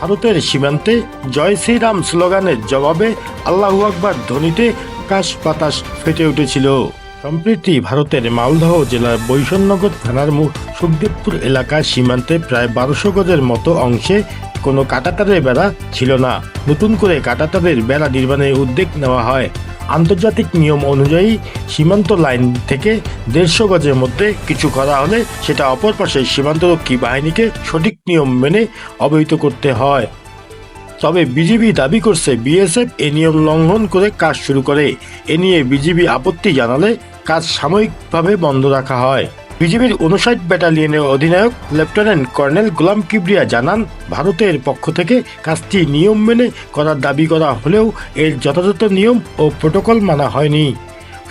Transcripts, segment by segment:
ভারতের সীমান্তে জয় শ্রীরাম স্লোগানের জবাবে আল্লাহু আকবার ধ্বনিতে আকাশ বাতাস ফেটে উঠেছিল। সম্প্রীতি ভারতের মালদহ জেলার বৈষণ্যগর থানার মুখ সুখদেবপুর এলাকার সীমান্তে প্রায় বারোশো গজের মতো অংশে কোনো কাটাতারের বেড়া ছিল না। নতুন করে কাটাতারের বেড়া নির্মাণের উদ্যোগ নেওয়া হয়। আন্তর্জাতিক নিয়ম অনুযায়ী সীমান্ত লাইন থেকে দেড়শো গজের মধ্যে কিছু করা হলে সেটা অপর পাশে সীমান্তরক্ষী বাহিনীকে সঠিক নিয়ম মেনে অবহিত করতে হয়। তবে বিজিবি দাবি করছে বিএসএফ এ নিয়ম লঙ্ঘন করে কাজ শুরু করে। এ নিয়ে বিজিবি আপত্তি জানালে কাজ সাময়িকভাবে বন্ধ রাখা হয়। বিজিবির উনষাট ব্যাটালিয়নের অধিনায়ক লেফটেন্যান্ট কর্নেল গোলাম কিবরিয়া জানান, ভারতের পক্ষ থেকে কাজটি নিয়ম মেনে করার দাবি করা হলেও এর যথাযথ নিয়ম ও প্রোটোকল মানা হয়নি।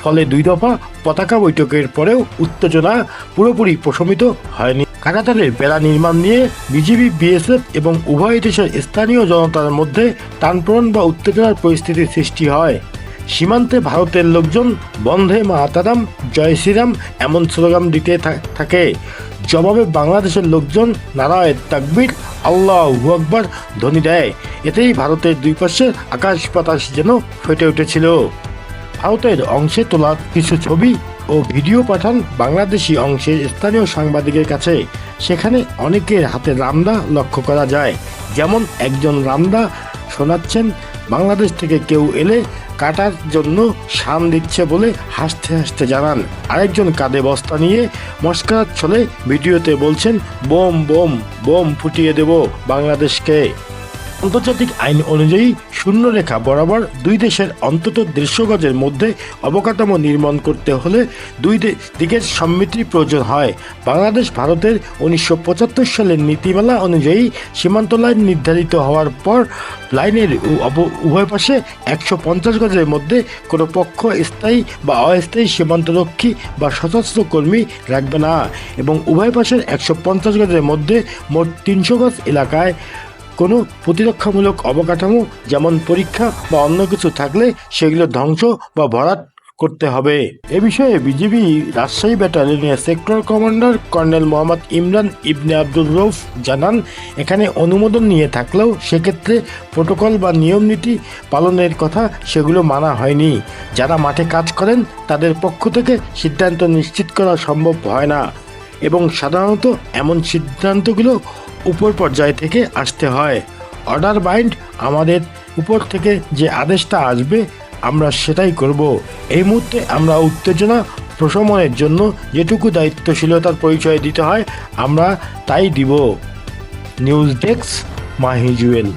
ফলে দুই দফা পতাকা বৈঠকের পরেও উত্তেজনা পুরোপুরি প্রশমিত হয়নি। কাটাতারের বেড়া নির্মাণ নিয়ে বিজিবি বিএসএফ এবং উভয় দেশের স্থানীয় জনতার মধ্যে টানপ্রণ বা উত্তেজনার পরিস্থিতির সৃষ্টি হয়। সীমান্তে ভারতের লোকজন বন্ধে মাতারাম, জয় শ্রীরাম এমন স্লোগান দিতে থাকে। জবাবে বাংলাদেশের লোকজন নারায়ণ তাকবির, আল্লাহ আকবর ধ্বনি দেয়। এতেই ভারতের দুই পাশের আকাশ বাতাস যেন ফেটে উঠেছিল। ভারতের অংশে তোলা কিছু ছবি ও ভিডিও পাঠান বাংলাদেশি অংশের স্থানীয় সাংবাদিকের কাছে। সেখানে অনেকের হাতে রামদা লক্ষ্য করা যায়। যেমন একজন রামদা শোনাচ্ছেন বাংলাদেশ থেকে কেউ এলে কাটার জন্য শান দিচ্ছে বলে হাসতে হাসতে জানান। আরেকজন কাঁধে বস্তা নিয়ে মস্কার ছলে ভিডিওতে বলছেন, বোম বোম বোম ফুটিয়ে দেব বাংলাদেশকে। আন্তর্জাতিক আইন অনুযায়ী শূন্য রেখা বরাবর দুই দেশের অন্তত দেড়শো গজের মধ্যে অবকাঠামো নির্মাণ করতে হলে দুই দিকের সম্মতি প্রয়োজন হয়। বাংলাদেশ ভারতের উনিশশো পঁচাত্তর সালের নীতিমালা অনুযায়ী সীমান্ত লাইন নির্ধারিত হওয়ার পর লাইনের উভয় পাশে একশো পঞ্চাশ গজের মধ্যে কোনো পক্ষ স্থায়ী বা অস্থায়ী সীমান্তরক্ষী বা সশস্ত্র কর্মী রাখবে না এবং উভয় পাশের একশো পঞ্চাশ গজের মধ্যে মোট তিনশো গজ এলাকায় কোনো প্রতিরক্ষামূলক অবকাঠামো, যেমন পরীক্ষা বা অন্য কিছু থাকলে সেগুলো ধ্বংস বা ভরাট করতে হবে। এ বিষয়ে BGB Rajshahi ব্যাটালিয়নের sector commander colonel Mohammad Imran ইবনে আব্দুল রৌফ জানান, এখানে অনুমোদন নিয়ে থাকলেও সেক্ষেত্রে প্রোটোকল বা নিয়ম নীতি পালনের কথা সেগুলো মানা হয়নি। যারা মাঠে কাজ করেন, তাদের পক্ষ থেকে সিদ্ধান্ত নিশ্চিত করা সম্ভব হয় না। এবং সাধারণত এমন সিদ্ধান্তগুলো উপর পর্যায় থেকে আসতে হয়। অর্ডার বাইন্ড আমাদের উপর থেকে যে আদেশটা আসবে, আমরা সেটাই করব। এই মুহূর্তে আমরা উত্তেজনা প্রশমনের জন্য যেটুকু দায়িত্বশীলতার পরিচয় দিতে হয়, আমরা তাই দিব। News desk মাহিজুয়েল